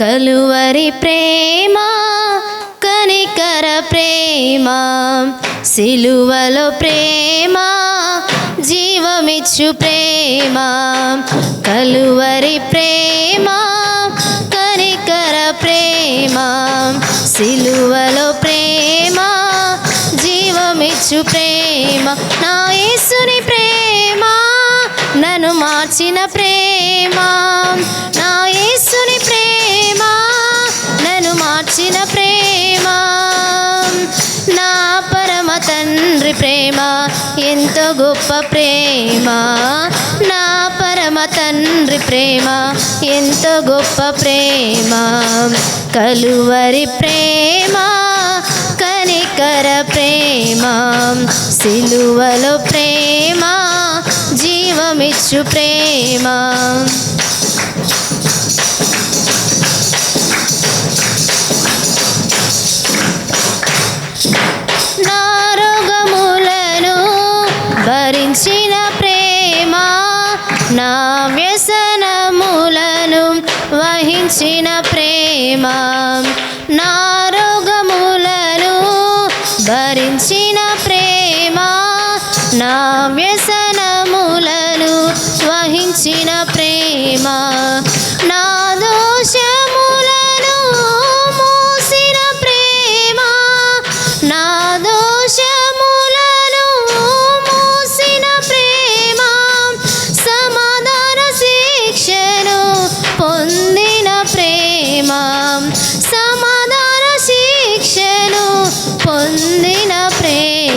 కలువరి ప్రేమ కనికర ప్రేమ సిలువలో ప్రేమ జీవమిచ్చు ప్రేమ. కలువరి ప్రేమ కనికర ప్రేమ సిలువలో ప్రేమ జీవమిచ్చు ప్రేమ. నా యేసుని ప్రేమ నన్ను మార్చిన ప్రేమ నా తండ్రి ప్రేమ? ఎంతో గొప్ప ప్రేమ. నా పరమ తండ్రి ప్రేమ. ఎంతో గొప్ప ప్రేమ. కలువరి ప్రేమ కనికర ప్రేమ. సిలువలో ప్రేమ జీవమిచ్చు ప్రేమ. భరించిన ప్రేమ నా వ్యసనములను వహించిన ప్రేమ నా రోగములను భరించిన ప్రేమ నా వ్యసనములను వహించిన ప్రేమ నా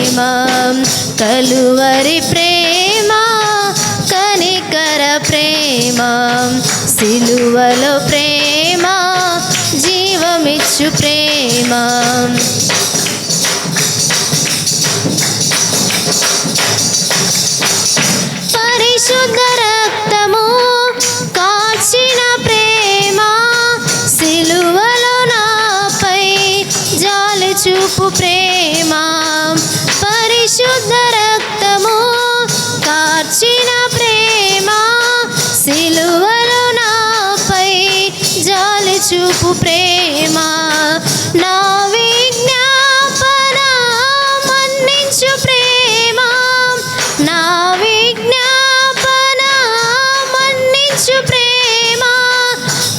ప్రేమ కలువరి ప్రేమ కనికర ప్రేమ సిలువలో ప్రేమ జీవమిచ్చు ప్రేమ. చూపు ప్రేమ నా విజ్ఞాపన మన్నించు ప్రేమ నా విజ్ఞాపన మన్నించు ప్రేమ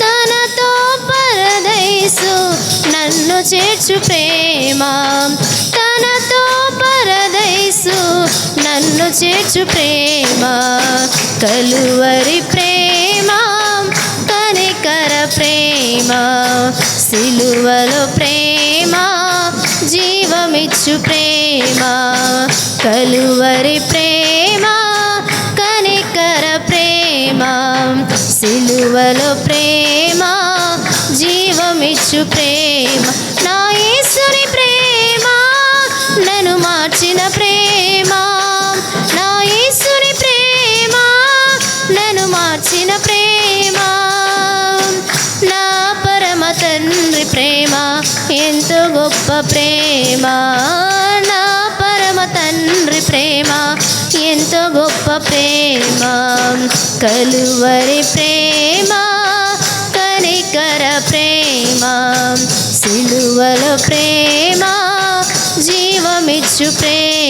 తనతో పరదైసు నన్ను చేర్చు ప్రేమ తనతో పరదైసు నన్ను చేర్చు ప్రేమ కలువరి ప్రేమ. ప్రేమ సిలువలో ప్రేమ జీవమిచ్చు ప్రేమ కలువరి ప్రేమ కనికర ప్రేమ సిలువలో ప్రేమ జీవమిచ్చు ప్రేమ. నా యేసుని ప్రేమ నన్ను మార్చిన ప్రేమ. నా యేసుని ప్రేమ నన్ను మార్చిన ప్రేమ. తండ్రి ప్రేమ ఎంతో గొప్ప ప్రేమ. నా పరమ తండ్రి ప్రేమ ఎంతో గొప్ప ప్రేమ. కలువరి ప్రేమ కనికర ప్రేమ. సిలువల ప్రేమ జీవమిచ్చు ప్రేమ.